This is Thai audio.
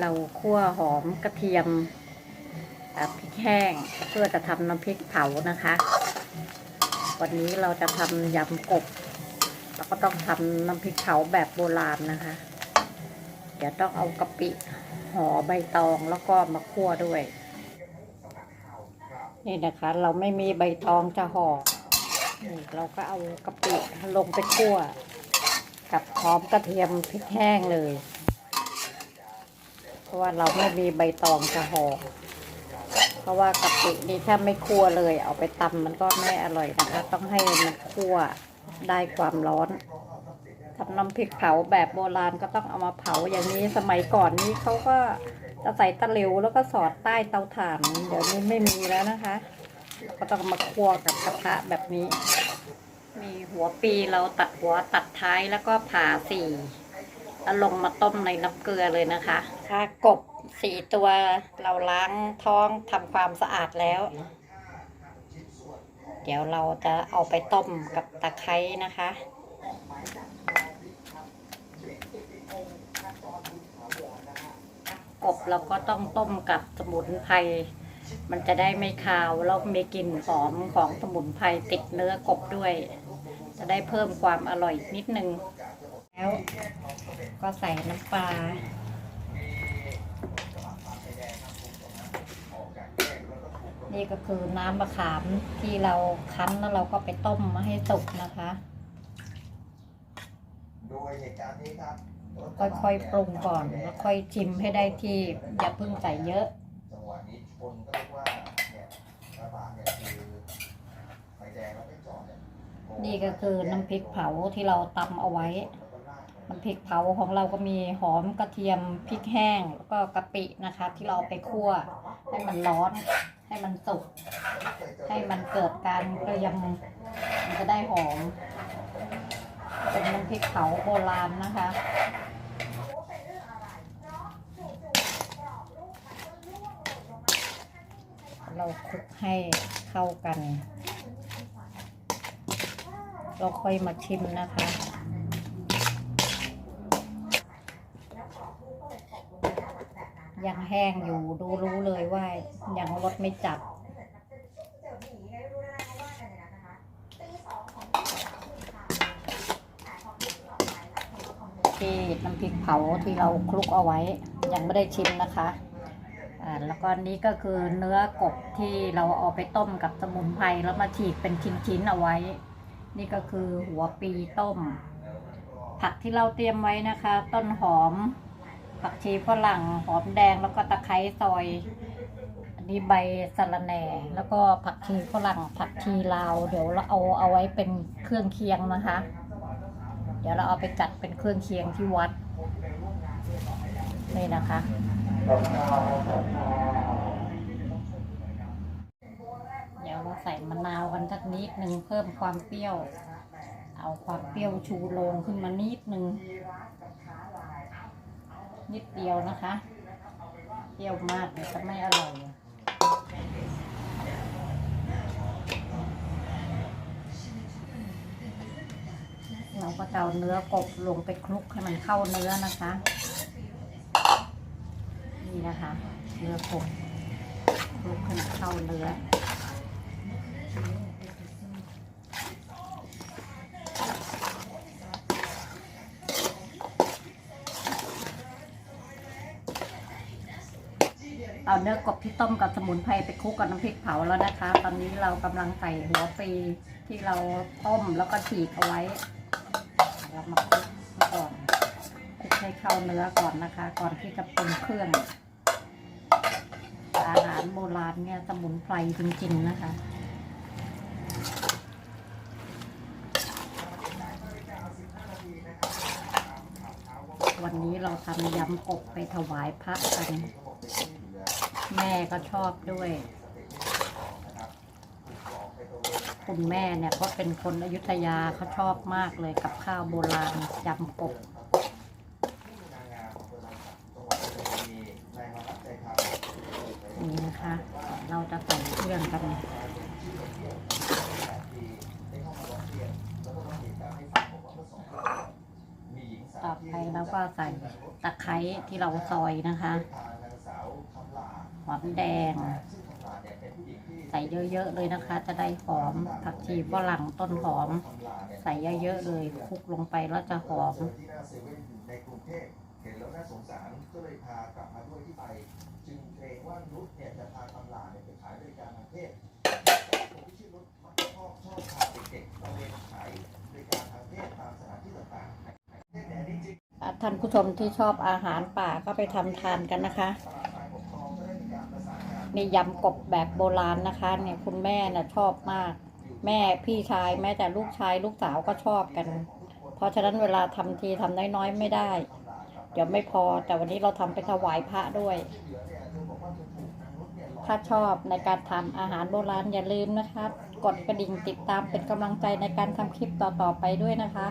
เราคั่วหอมกระเทียมพริกแห้งเพื่อจะทำน้ำพริกเผานะคะ วันนี้เราจะทำยำกบแล้วก็ต้องทำน้ำพริกเผาแบบโบราณนะคะ เดี๋ยวต้องเอากะปิห่อใบตองแล้วก็มาคั่วด้วย นี่นะคะ เราไม่มีใบตองจะห่อนี่เราก็เอากะปิลงไปคั่ว กับหอมกระเทียมพริกแห้งเลย ราะว่าเราไม่มีใบตองจะห่อเพราะว่ากะปินี่ถ้าไม่คั่วเลย เอาไปตำมันก็ไม่อร่อยนะคะ ต้องให้มันคั่วได้ความร้อนทำน้ำพริกเผาแบบโบราณก็ต้องเอามาเผาอย่างนี้สมัยก่อนนี้เขาก็จะใส่ตะหลิวแล้วก็สอดใต้เตาถ่าน เดี๋ยวนี้ไม่มีแล้วนะคะ ก็ต้องมาคั่วกับกระทะแบบนี้ มีหัวปีเราตัดหัวตัดท้ายแล้วก็ผ่าสี่แล้วลงมาต้มในน้ำเกลือเลยนะคะ ค่ะกบสี่ตัวเราล้างท้องทำความสะอาดแล้ว เดี๋ยวเราจะเอาไปต้มกับตะไคร้นะคะกบเราก็ต้องต้มกับสมุนไพร มันจะได้ไม่คาวแล้วมีกลิ่นหอมของสมุนไพรติดเนื้อกบด้วย จะได้เพิ่มความอร่อยนิดนึง แล้วก็ใส่น้ำปลา นี่ก็คือน้ำมะขามที่เราคั้นแล้วเราก็ไปต้มมาให้สุกนะคะโดยเหตุการณ์นี้ครับค่อยๆปรุงก่อนแล้วค่อยชิมให้ได้ที่อย่าเพิ่งใส่เยอะจังหวะนี้ชนก็เรียกว่าเนี่ยกระบะเนี่ยคือไฟแดงแล้วไม่จอดเนี่ยโอ้นี่ก็คือน้ำพริกเผาที่เราตำเอาไว้แล้วก็ลากไปน้ำพริกเผาของเราก็มีหอมกระเทียมพริกแห้งแล้วก็กะปินะคะ ที่เราเอาไปคั่วให้มันร้อน ให้มันสุก ให้มันเกิดการเกรียมมันจะได้หอม เป็นน้ำพริกเผาโบราณนะคะเราคลุกให้เข้ากัน เราค่อยมาชิมนะคะ ยังแห้งอยู่ดูรู้เลยว่ายังรสไม่จัดที่น้ำพริกเผาที่เราคลุกเอาไว้ ยังไม่ได้ชิมนะคะอ่าแล้วก็นี้ก็คือเนื้อกบที่เราเอาไปต้มกับสมุนไพรแล้วมาฉีกเป็นชิ้นๆเอาไว้ นี่ก็คือหัวปีต้ม ผักที่เราเตรียมไว้นะคะ ต้นหอม ผักชีฝรั่งหอมแดงแล้วก็ตะไคร้ซอย อันนี้ใบสะระแหน่ แล้วก็ผักชีฝรั่งผักชีลาวเดี๋ยวเราเอาเอาไว้เป็นเครื่องเคียงนะคะ เดี๋ยวเราเอาไปจัดเป็นเครื่องเคียงที่วัดนี่นะคะ เดี๋ยวเราใส่มะนาวกันสักนิดหนึ่งเพิ่มความเปรี้ยว เอาความเปรี้ยวชูโรงขึ้นมานิดหนึ่ง นิดเดียวนะคะเปรี้ยวมากเดี๋ยวจะไม่อร่อยเราก็จะเอาเนื้อกบลงไปคลุกให้มันเข้าเนื้อนะคะ นี่นะคะ เนื้อกบคลุกให้มันเข้าเนื้อ เอาเนื้อกบที่ต้มกับสมุนไพรไปคลุกกับน้ำพริกเผาแล้วนะคะ ตอนนี้เรากำลังใส่หัวปลีที่เราต้มแล้วก็ฉีกเอาไว้ เรามาคลุกก่อนคลุกให้เข้าเนื้อก่อนนะคะ ก่อนที่จะปรุงเครื่อง อาหารโบราณเนี่ยสมุนไพรจริงๆนะคะวันนี้เราทำยำกบไปถวายพระกัน แม่ก็ชอบด้วย คุณแม่เนี่ยก็เป็นคนอยุธยาเขาชอบมากเลยกับข้าวโบราณยำกบนี่นะคะ เราจะใส่เครื่องกันต่อไปเราก็ก็ใส่ตะไคร้ที่เราซอยนะคะ หอมแดง ใส่เยอะๆเลยนะคะ จะได้หอมผักชีฝรั่งต้นหอม ใส่เยอะๆเลยคลุกลงไปแล้วจะหอมเจอที่หน้าเซเว่นในกรุงเทพเห็นแล้วน่าสงสารก็เลยพากลับมาด้วยที่ไป จึงเกรงว่านุชเนี่ยจะพาคำลาเนี่ยไปขายบริการทางเพศคนที่ชื่อนุชมักจะชอบชอบพาเด็กๆตระเวนขายบริการทางเพศตามสถานที่ต่างๆท่านผู้ชมที่ชอบอาหารป่าก็ไปทำทานกันนะคะ นี่ยำกบแบบโบราณนะคะ เนี่ยคุณแม่น่ะชอบมาก แม่พี่ชายแม้แต่ลูกชายลูกสาวก็ชอบกัน เพราะฉะนั้นเวลาทำทีทำน้อยๆไม่ได้ เดี๋ยวไม่พอแต่วันนี้เราทำไปถวายพระด้วย ถ้าชอบในการทำอาหารโบราณอย่าลืมนะคะ กดกระดิ่งติดตามเป็นกำลังใจในการทำคลิปต่อๆไปด้วยนะคะ